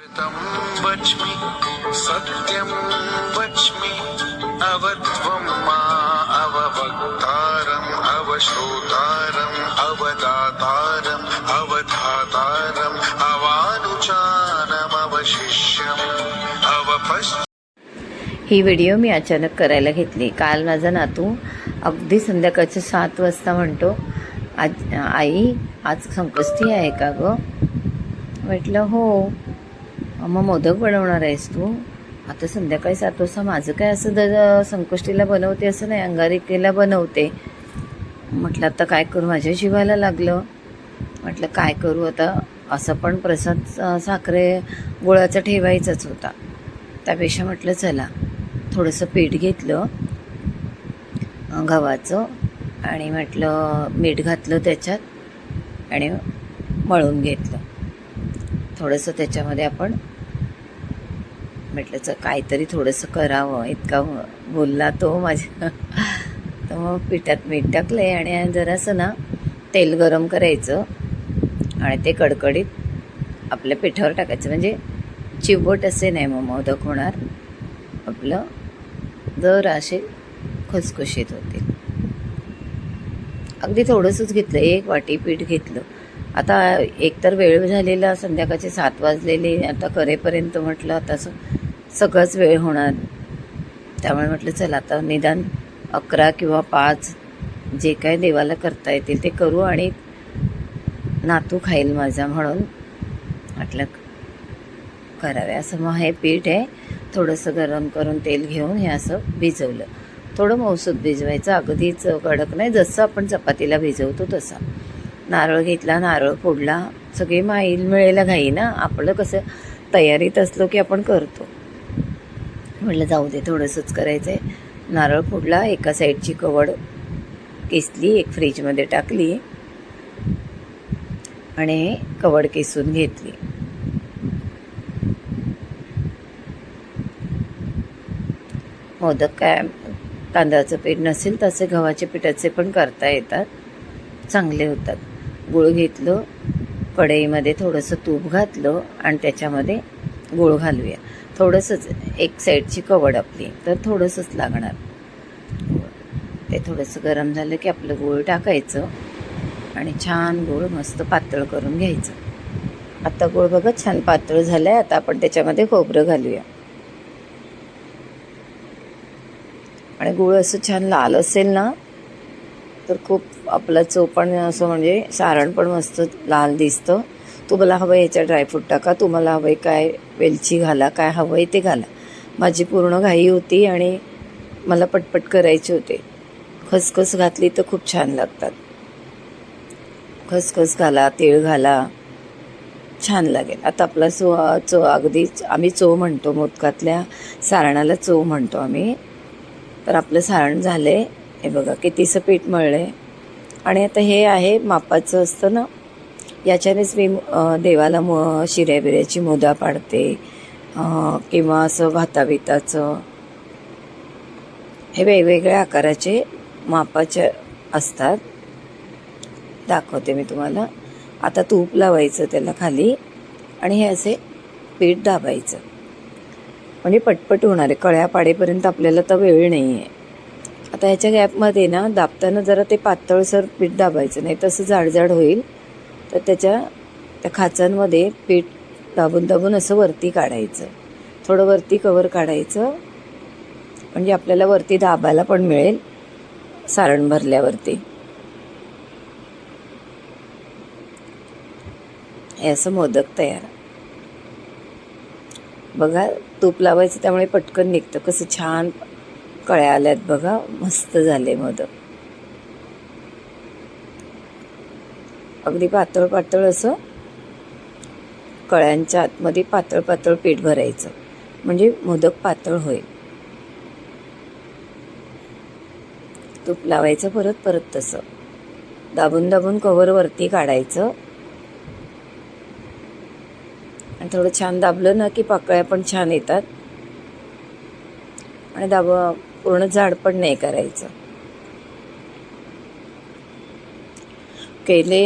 तं वच्मि सत्यं वच्मि अवध्वं मा अववक्तारम् अवश्रोतारम् अवदातारम् अवधातारम् अवानुचानमवशिष्यम् अवपश्च ही व्हिडिओ मी अचानक करायला घेतली. काल माझा नातू अगदी संध्याकाळचे सात वाजता म्हणतो आज आई आज संकष्टी आहे का गं? म्हटलं हो. मग मोदक बनवणार आहेस तू? आता संध्याकाळी सात वाजता माझं काय असं दर संकष्टीला बनवते असं नाही अंगारिकेला बनवते. म्हटलं आता काय करू? माझ्या जीवाला लागलं. म्हटलं काय करू आता? असं पण प्रसाद साखरे गुळाचा ठेवायचाच होता. त्यापेक्षा म्हटलं चला. थोडंसं पीठ घेतलं गव्हाचं आणि म्हटलं मीठ घातलं त्याच्यात आणि मळून घेतलं. थोडंसं त्याच्यामध्ये आपण म्हटलं च काहीतरी थोडंसं करावं. इतका बोलला तो माझ्या. तर मग पिठात मीठ टाकलं आहे आणि जरासं ना तेल गरम करायचं आणि ते कडकडीत आपल्या पिठावर टाकायचं. म्हणजे चिवट असे नाही मग मोदक होणार. आपलं जर असे खुसखुशीत होतील अगदी थोडंसंच घेतलं. एक वाटी पीठ घेतलं. आता एकतर वेळ झालेला संध्याकाळचे सात वाजलेले आता करेपर्यंत म्हटलं आता सगळंच वेळ होणार. त्यामुळे म्हटलं चला आता निदान अकरा किंवा पाच जे काय देवाला करता येतील ते करू आणि नातू खाईल माझा म्हणून म्हटलं करावे. असं मग हे पीठ आहे थोडंसं गरम करून तेल घेऊन हे असं भिजवलं. थोडं मौसूद भिजवायचं. अगदीच कडक नाही जसं आपण चपातीला भिजवतो तसा. नारळ घेतला नारळ फोडला सगळी माईल मिळेला घाई ना आपलं कसं तयारीत असलो की आपण करतो. म्हटलं जाऊ दे थोडंसंच करायचं आहे नारळ फोडला एका साईडची कवड केसली एक फ्रीजमध्ये टाकली आणि कवड केसून घेतली. मोदक काय तांदळाचं पीठ नसेल तसे गव्हाच्या पिठाचे पण करता येतात. चांगले होतात. गूळ घेतलं कढईमध्ये थोडंसं तूप घातलं आणि त्याच्यामध्ये गूळ घालूया. थोडंसंच एक साईडची कवड आपली तर थोडंसंच लागणार. ते थोडंसं गरम झालं की आपलं गूळ टाकायचं आणि छान गूळ मस्त पातळ करून घ्यायचं. आता गूळ बघा छान पातळ झालं आहे आता आपण त्याच्यामध्ये खोबरं घालूया. आणि गूळ असं छान लाल असेल ना तर खूप आपला चव पण असं म्हणजे सारण पण मस्त लाल दिसतं. तुम्हाला हवं आहे याच्या ड्रायफ्रूट टाका तुम्हाला हवं आहे काय वेलची घाला काय हवं आहे ते घाला. माझी पूर्ण घाई होती आणि मला पटपट करायचे होते. खसखस घातली तर खूप छान लागतात. खसखस घाला तीळ घाला छान लागेल. आता आपला चो चो अगदी आम्ही चो म्हणतो मोदकातल्या सारणाला चो म्हणतो आम्ही. तर आपलं सारण झालं आहे हे बघा कितीचं पीठ मळलं आहे आणि आता हे आहे मापाचं असतं ना याच्यानेच मी देवाला म शिऱ्या बिऱ्याची मोदा पाडते किंवा असं भाताबिताचं. हे वेगवेगळ्या आकाराचे मापाचे असतात. दाखवते मी तुम्हाला. आता तूप लावायचं त्याला खाली आणि हे असे पीठ दाबायचं. म्हणजे पटपट होणार आहे कळ्या पाडेपर्यंत आपल्याला तर वेळ नाही आहे आता ह्याच्या गॅपमध्ये ना दाबताना जरा ते पातळसर पीठ दाबायचं नाही तसं जाडजाड होईल. तर त्याच्या त्या खाचांमध्ये पीठ दाबून दाबून असं वरती काढायचं. थोडं वरती कवर काढायचं. म्हणजे आपल्याला वरती दाबायला पण मिळेल सारण भरल्यावरती. असं मोदक तयार. बघा तूप लावायचं त्यामुळे पटकन निघतं. कसं छान कळ्या आल्यात बघा. मस्त झाले मोदक. अगदी पातळ पातळ असं कळ्यांच्या आतमध्ये पातळ पातळ पीठ भरायचं. म्हणजे मोदक पातळ होईल. तूप लावायचं परत परत तसं. दाबून दाबून कवर वरती काढायचं. आणि थोडं छान दाबलं ना की पाकळ्या पण छान येतात. आणि दाब पूर्ण जाड पण नाही करायचं. केले.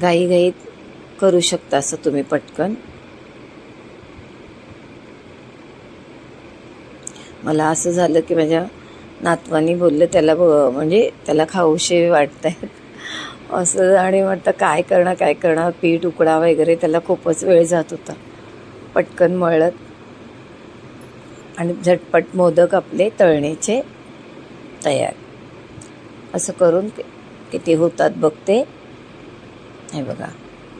घाईघाईत करू शकता असं तुम्ही पटकन. मला असं झालं की माझ्या नातवानी बोललं त्याला म्हणजे त्याला खाऊशे वाटत आहेत असं आणि म्हटलं काय करणं काय करणं पीठ उकडा वगैरे त्याला खूपच वेळ जात होता. पटकन मळत. आणि झटपट मोदक आपले तळणीचे तयार. असं करून किती होतात बघते. हे बघा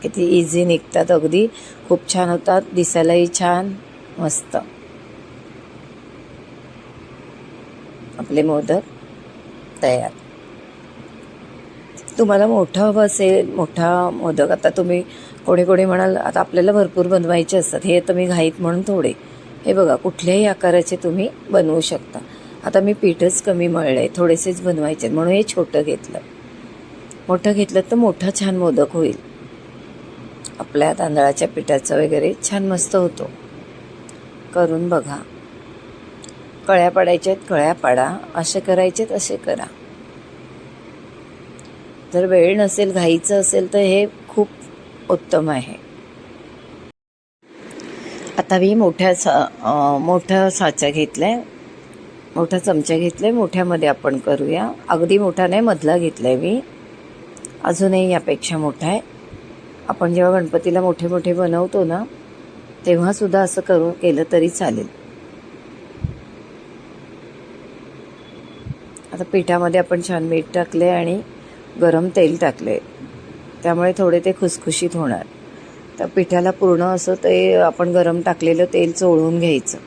किती इझी निघतात. अगदी खूप छान होतात. दिसायलाही छान मस्त. आपले मोदक तयार. तुम्हाला मोठं हवं असेल मोठा मोदक. आता तुम्ही कोणी कोणी म्हणाल आता आपल्याला भरपूर बनवायचे असतात. हे तर मी घाईत म्हणून थोडे. हे बघा कुठल्याही आकाराचे तुम्ही बनवू शकता. आता मी पीठच कमी मळलं आहे थोडेसेच बनवायचे आहेत, म्हणून हे छोटं घेतलं. मोठं घेतलं तर मोठा छान मोदक होईल. आपल्या तांदळाच्या पिठाचं वगैरे छान मस्त होतो. करून बघा. कळ्या पाडायच्या आहेत कळ्या पाडा असे करायचे असे करा. जर वेळ नसेल घाईचं असेल तर हे खूप उत्तम आहे. आता मी मोठ्या सा अं, मोठा साचा घेतला आहे मोठा चमचा घेतला आहे मोठ्यामध्ये आपण करूया. अगदी मोठा नाही मधला घेतला आहे मी. अजूनही यापेक्षा मोठा आहे. आपण जेव्हा गणपतीला मोठे मोठे बनवतो ना तेव्हासुद्धा असं करून केलं तरी चालेल. आता पिठामध्ये आपण छान मीठ टाकले आणि गरम तेल टाकले त्यामुळे थोडे ते खुसखुशीत होणार. तर पिठाला पूर्ण असं ते आपण गरम टाकलेलं तेल चोळून घ्यायचं.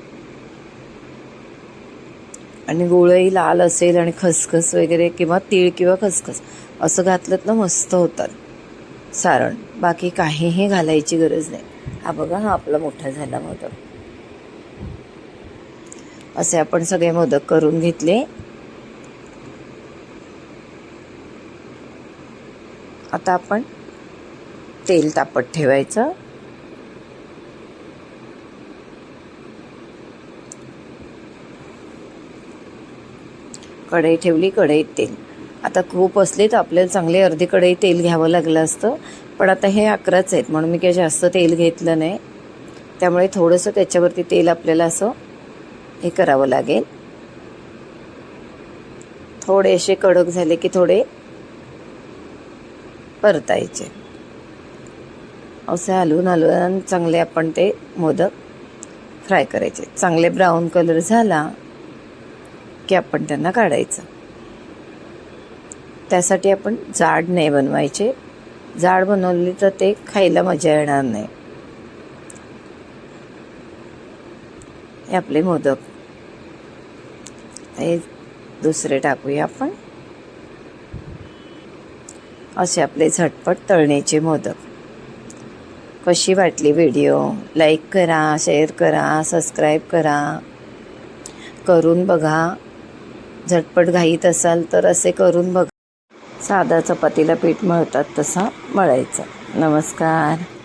आणि गुळही लाल असेल आणि खसखस वगैरे किंवा तीळ किंवा खसखस असं घातलं ना मस्त होतात. सारण. बाकी काहीही घालायची गरज नाही. हा बघा हा आपला मोठा झाला मोदक. असे आपण सगळे मोदक करून घेतले. आता आपण तेल तापत ठेवायचं. कढई ठेवली कढईत तेल. आता खूप असले तर आपल्याला चांगले अर्धी कढई तेल घ्यावं लागलं असतं. पण आता हे अकराच आहेत म्हणून मी काही जास्त तेल घेतलं नाही. त्यामुळे थोडंसं त्याच्यावरती तेल आपल्याला असं हे करावं लागेल. थोडे असे कडक झाले की थोडे परतायचे. असे हलवून हलवून चांगले आपण ते मोदक फ्राय करायचे. चांगले ब्राऊन कलर झाला की आपण त्यांना काढायचं. त्यासाठी आपण जाड नाही बनवायचे. जाड बनवली तर ते खायला मजा येणार नाही. हे आपले मोदक. हे दुसरे टाकूया आपण. असे आपले झटपट तळणीचे मोदक. कशी वाटली व्हिडिओ? लाईक करा शेअर करा सबस्क्राईब करा. करून बघा. झटपट घाईत असाल तर असे करून बघा. साधा चपातीला पीठ मळतात तसा मळायचं. नमस्कार.